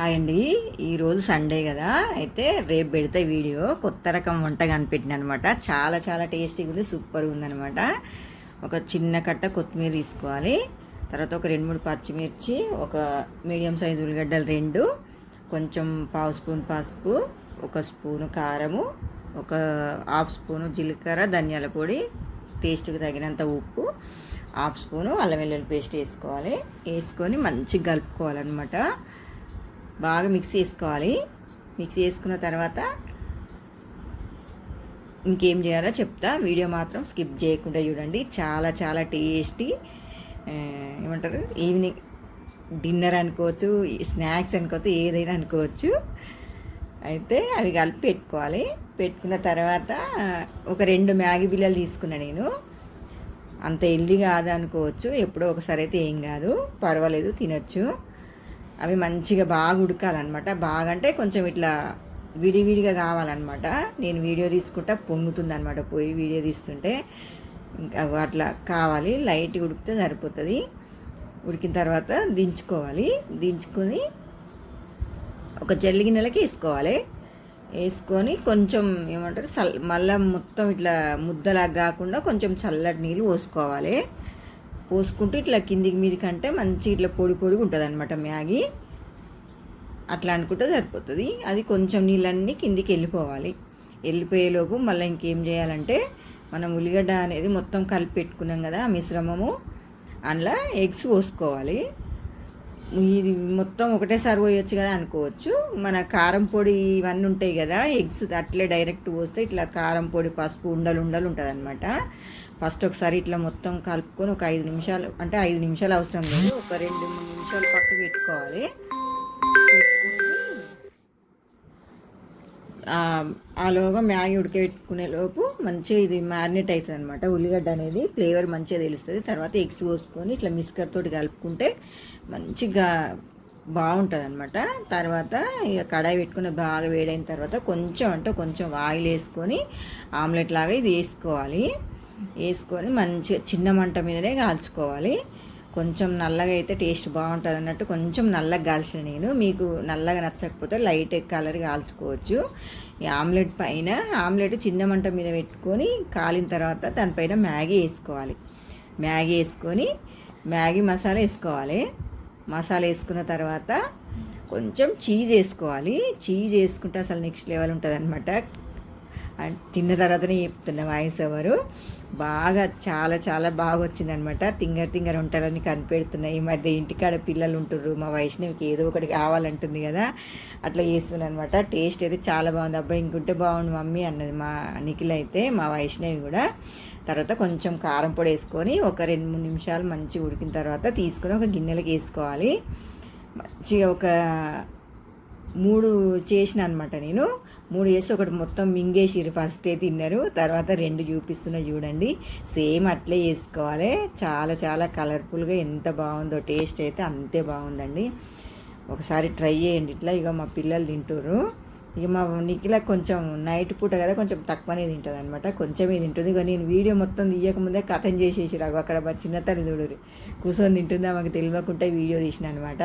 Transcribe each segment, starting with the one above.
Hi అండి. ఈరోజు Sunday కదా. అయితే రేపు పెడితే వీడియో. కొత్త రకం వంట కనిపెట్టిన అనమాట చాలా చాలా టేస్టీగా ఉంది సూపర్గా ఉందనమాట ఒక చిన్న కట్ట కొత్తిమీర తీసుకోవాలి. తర్వాత ఒక రెండు మూడు పచ్చిమిర్చి ఒక మీడియం సైజు ఉల్లిగడ్డలు రెండు కొంచెం పావు స్పూన్ పసుపు ఒక స్పూను కారము ఒక హాఫ్ స్పూను జీలకర్ర ధనియాల పొడి టేస్ట్కి తగినంత ఉప్పు హాఫ్ స్పూను అల్లం వెల్లుల్లి పేస్ట్ వేసుకోవాలి. వేసుకొని మంచిగా కలుపుకోవాలన్నమాట. బాగా మిక్స్ చేసుకోవాలి. మిక్స్ చేసుకున్న తర్వాత ఇంకేం చేయాలో చెప్తా. వీడియో మాత్రం స్కిప్ చేయకుండా చూడండి. చాలా చాలా టేస్టీ. ఏమంటారు? ఈవినింగ్ డిన్నర్ అనుకోవచ్చు స్నాక్స్ అనుకోవచ్చు ఏదైనా అనుకోవచ్చు. అయితే అవి కలిపి పెట్టుకోవాలి. పెట్టుకున్న తర్వాత ఒక రెండు మ్యాగీ బిల్లలు తీసుకున్నా నేను. అంత హెల్దీ కాదు అనుకోవచ్చు ఎప్పుడో ఒకసారి అయితే ఏం కాదు. పర్వాలేదు తినచ్చు. అవి మంచిగా బాగా ఉడకాలన్నమాట. బాగా అంటే కొంచెం ఇట్లా విడివిడిగా కావాలన్నమాట. నేను వీడియో తీసుకుంటా పొంగుతుంది అనమాట పోయి వీడియో తీస్తుంటే. ఇంకా అట్లా కావాలి. లైట్ ఉడికితే సరిపోతుంది. ఉడికిన తర్వాత దించుకోవాలి. దించుకొని ఒక జల్లి గిన్నెలకి వేసుకోవాలి. వేసుకొని కొంచెం ఏమంటారు చల్ మళ్ళీ మొత్తం ఇట్లా ముద్దలాగా కాకుండా కొంచెం చల్లటి నీళ్ళు పోసుకోవాలి. పోసుకుంటూ ఇట్లా కిందికి మీదికి అంటే మంచి ఇట్లా పొడి పొడిగా ఉంటుంది అనమాట మ్యాగీ. అట్లా అనుకుంటే సరిపోతుంది. అది కొంచెం నీళ్ళన్నీ కిందికి వెళ్ళిపోవాలి. వెళ్ళిపోయేలోపు మళ్ళీ ఇంకేం చేయాలంటే మనం ఉల్లిగడ్డ అనేది మొత్తం కలిపి పెట్టుకున్నాం కదా ఆ మిశ్రమము. అందులో ఎగ్స్ పోసుకోవాలి. ఇది మొత్తం ఒకటేసారి పోయొచ్చు కదా అనుకోవచ్చు. మన కారం పొడి ఇవన్నీ ఉంటాయి కదా ఎగ్స్ అట్లే డైరెక్ట్ పోస్తే ఇట్లా కారం పొడి పసుపు ఉండలు ఉండలు ఉంటుంది అనమాట ఫస్ట్ ఒకసారి ఇట్లా మొత్తం కలుపుకొని ఒక ఐదు నిమిషాలు అంటే ఐదు నిమిషాలు అవసరం లేదు ఒక రెండు మూడు నిమిషాలు పక్కకు పెట్టుకోవాలి. ఆలోగా మ్యాగీ ఉడకబెట్టుకునే లోపు మంచిగా ఇది మ్యారినేట్ అవుతుంది అనమాట ఉల్లిగడ్డ అనేది ఫ్లేవర్ మంచిగా తెలుస్తుంది. తర్వాత ఎగ్స్ పోసుకొని ఇట్లా మిస్కర్ తోటి కలుపుకుంటే మంచిగా బాగుంటుంది అనమాట తర్వాత ఇక కడాయి పెట్టుకుని బాగా వేడైన తర్వాత కొంచెం అంటే కొంచెం ఆయిల్ వేసుకొని ఆమ్లెట్ లాగా ఇది వేసుకోవాలి. వేసుకొని మంచిగా చిన్న మంట మీదనే కాల్చుకోవాలి. కొంచెం నల్లగా అయితే టేస్ట్ బాగుంటుంది అన్నట్టు కొంచెం నల్లగా కాల్చిన నేను. మీకు నల్లగా నచ్చకపోతే లైట్ కలర్ కాల్చుకోవచ్చు. ఈ ఆమ్లెట్ పైన ఆమ్లెట్ చిన్న మంట మీద పెట్టుకొని కాలిన తర్వాత దానిపైన మ్యాగీ వేసుకోవాలి. మ్యాగీ వేసుకొని మ్యాగీ మసాలా వేసుకోవాలి. మసాలా వేసుకున్న తర్వాత కొంచెం చీజ్ వేసుకోవాలి. చీజ్ వేసుకుంటే అసలు నెక్స్ట్ లెవెల్ ఉంటుంది అనమాట తిన్న తర్వాతనే చెప్తున్న వాయిస్ ఎవరు. బాగా చాలా చాలా బాగా వచ్చిందనమాట తింగర్ తింగర్ ఉంటారని కనిపెడుతున్నాయి. ఈ మధ్య ఇంటికాడ పిల్లలు ఉంటుర్రు మా వైష్ణవికి ఏదో ఒకటి కావాలంటుంది కదా. అట్లా చేస్తున్నాను అనమాట టేస్ట్ అయితే చాలా బాగుంది. అబ్బాయి ఇంకుంటే బాగుంది మమ్మీ అన్నది మా నిఖిల్ అయితే మా వైష్ణవి కూడా. తర్వాత కొంచెం కారం పొడి వేసుకొని ఒక రెండు మూడు నిమిషాలు మంచిగా ఉడికిన తర్వాత తీసుకొని ఒక గిన్నెలకు వేసుకోవాలి. మంచిగా ఒక మూడు చేసిన అనమాట నేను. మూడు చేసి ఒకటి మొత్తం మింగేసిరు ఫస్టే తిన్నారు. తర్వాత రెండు చూపిస్తున్నా చూడండి. సేమ్ అట్లే వేసుకోవాలి చాలా చాలా కలర్ఫుల్గా ఎంత బాగుందో టేస్ట్ అయితే అంతే బాగుందండి. ఒకసారి ట్రై చేయండి. ఇట్లా ఇక మా పిల్లలు తింటారు ఇక మా నిఖిల కొంచెం నైట్ పూట కదా కొంచెం తక్కువనే తింటుంది అనమాట కొంచెమే తింటుంది. ఇక నేను వీడియో మొత్తం తీయకముందే కథం చేసేసి రాగు అక్కడ మా చిన్న తల్లి చూడరు కూర్చొని తింటుంది మాకు తెలియకుండా వీడియో తీసిన అనమాట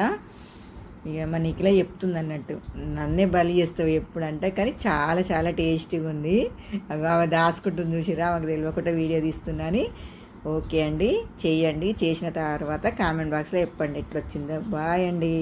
ఇక మా నిఖిల చెప్తుంది అన్నట్టు. నన్నే బలి చేస్తావు ఎప్పుడు అంటే కానీ చాలా చాలా టేస్టీగా ఉంది. ఆమె దాచుకుంటుంది చూసిరా ఆమెకు తెలియకుండా వీడియో తీస్తున్నాని ఓకే అండి చేయండి. చేసిన తర్వాత కామెంట్ బాక్స్లో చెప్పండి ఎట్లొచ్చిందో. బాయ్ అండి.